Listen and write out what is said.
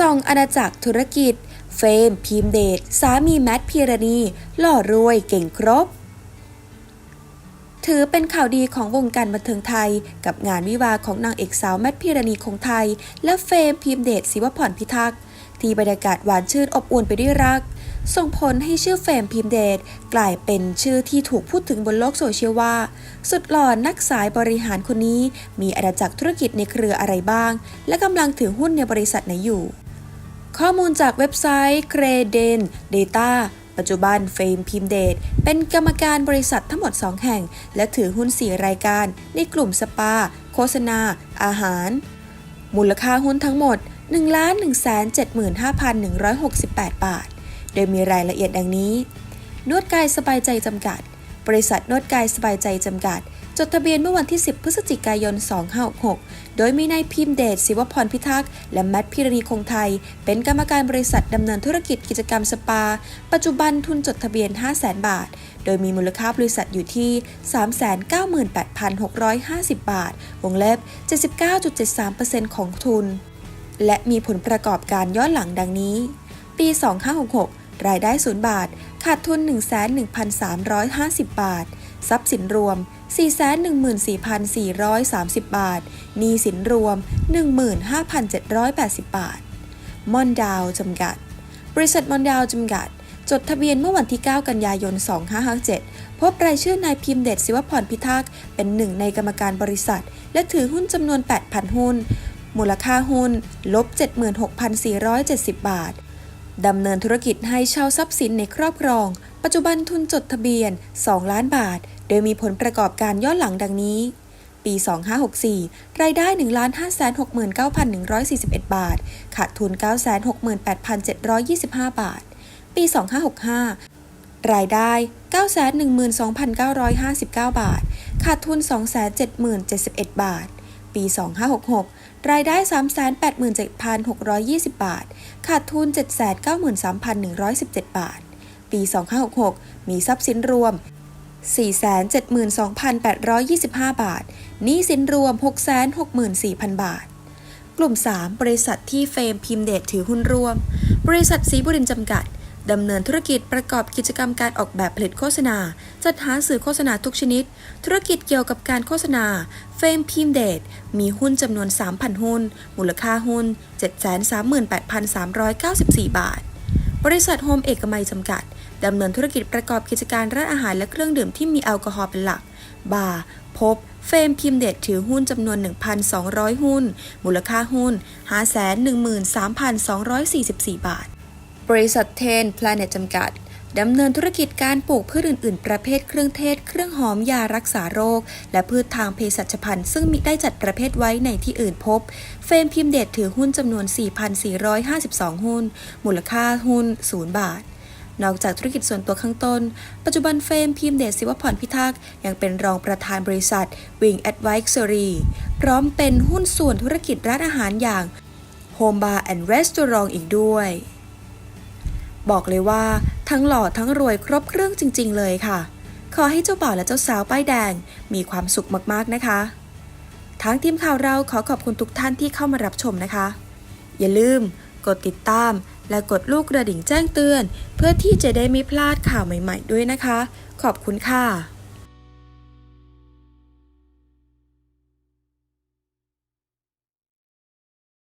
ส่องอาณาจักรธุรกิจ เฟมพิมเดชสามีแมทพีรณีหล่อรวยเก่งครบ ถือเป็นข่าวดีของวงการบันเทิงไทย กับงานวิวาของนางเอกสาวแมทพีรณีคงไทย และเฟมพิมเดชศิวพรพิทักษ์ที่บรรยากาศหวานชื่นอบอุ่นไปด้วยรัก ส่งผลให้ชื่อเฟรมพิมเดชกลายเป็นชื่อที่ถูกพูดถึงบนโลกโซเชียลว่า สุดหล่อนักสายบริหารคนนี้ มีอาณาจักรธุรกิจในเครืออะไรบ้าง และกำลังถือหุ้นในบริษัทไหนอยู่ ข้อมูลจากเว็บไซต์ c r e d e n Data ปัจจุบันเฟรมพิมเดชเป็นกรรมการบริษัททั้งหมด 2 แห่ง และถือหุ้น 4 รายการ ในกลุ่มสปา โฆษณา อาหาร มูลค่าหุ้นทั้งหมด 1,175,168 บาท โดยมีรายละเอียดดังนี้ นวดกายสบายใจจำกัด บริษัทนวดกายสบายใจจำกัด จดทะเบียนเมื่อวันที่ 10 พฤศจิกายน 2566 โดยมีนายพิมพ์เดชศิวพรพิทักษ์ และแมทพิรณีคงไทย เป็นกรรมการบริษัทดำเนินธุรกิจกิจกรรมสปา ปัจจุบันทุนจดทะเบียน 500,000 บาท โดยมีมูลค่าบริษัทอยู่ที่ 398,650 บาท วงเล็บ 79.73%ของทุน และมีผลประกอบการย้อนหลังดังนี้ ปี 2566 รายได้ 0 บาท ขาดทุน 111,350 บาท ทรัพย์สินรวม 414,430 บาท หนี้สินรวม 15,780 บาท มอนดาวจำกัด บริษัทมอนดาวจำกัด จดทะเบียนเมื่อวันที่ 9 กันยายน 2557 พบรายชื่อนายพิมพ์เดชศิวพรพิทักษ์เป็นหนึ่งในกรรมการบริษัท และถือหุ้นจำนวน 8,000 หุ้น มูลค่าหุ้น ลบ 76,470 บาทดำเนินธุรกิจให้เช่าทรัพย์สินในครอบครอง ปัจจุบันทุนจดทะเบียน 2 ล้านบาท โดยมีผลประกอบการย้อนหลังดังนี้ ปี 2564 รายได้ 1,569,141 บาท ขาดทุน 968,725 บาท ปี 2565 รายได้ 912,959 บาท ขาดทุน 270,071 บาท ปี 2566 รายได้ 387,620 บาท ขาดทุน 793,117 บาท ปี 2566 มีทรัพย์สินรวม 472,825 บาท หนี้สินรวม 664,000 บาท กลุ่ม 3 บริษัทที่เฟรมพิมพ์เดชถือหุ้นร่วม บริษัทสีบุรินจำกัดดำเนินธุรกิจประกอบกิจกรรมการออกแบบผลิตโฆษณา จัดหาสื่อโฆษณาทุกชนิด ธุรกิจเกี่ยวกับการโฆษณา เฟมพิมเดชมีหุ้นจำนวน 3,000 หุ้น มูลค่าหุ้น 738,394 บาท บริษัทโฮมเอกมัยจำกัด ดำเนินธุรกิจประกอบกิจการร้านอาหารและเครื่องดื่มที่มีแอลกอฮอล์เป็นหลัก บาร์พบ เฟรมพิมเดชถือหุ้นจำนวน 1,200 หุ้น มูลค่าหุ้น 513,244 บาท บริษัทเทนพลาเนตจำกัดดำเนินธุรกิจการปลูกพืชอื่น ๆ ประเภทเครื่องเทศ เครื่องหอมยารักษาโรค และพืชทางเภสัชพันธุ์ซึ่งมิได้จัดประเภทไว้ในที่อื่นพบ เฟรมพิมเดชถือหุ้นจำนวน 4,452 หุ้น มูลค่าหุ้น 0 บาท นอกจากธุรกิจส่วนตัวข้างต้น ปัจจุบันเฟรมพิมเดชศิวพรพิทักษ์ยังเป็นรองประธานบริษัท Wing Advisory พร้อมเป็นหุ้นส่วนธุรกิจร้านอาหารอย่าง Home Bar and Restaurant อีกด้วย บอกเลยว่า ทั้งหล่อทั้งรวยครบเครื่องจริง ๆ เลยค่ะ ขอให้เจ้าบ่าวและเจ้าสาวป้ายแดง มีความสุขมากๆนะคะทางทีมข่าวเราขอขอบคุณทุกท่านที่เข้ามารับชมนะคะ อย่าลืมกดติดตาม และกดลูกกระดิ่งแจ้งเตือน เพื่อที่จะได้ไม่พลาดข่าวใหม่ ๆ ด้วยนะคะ ขอบคุณค่ะ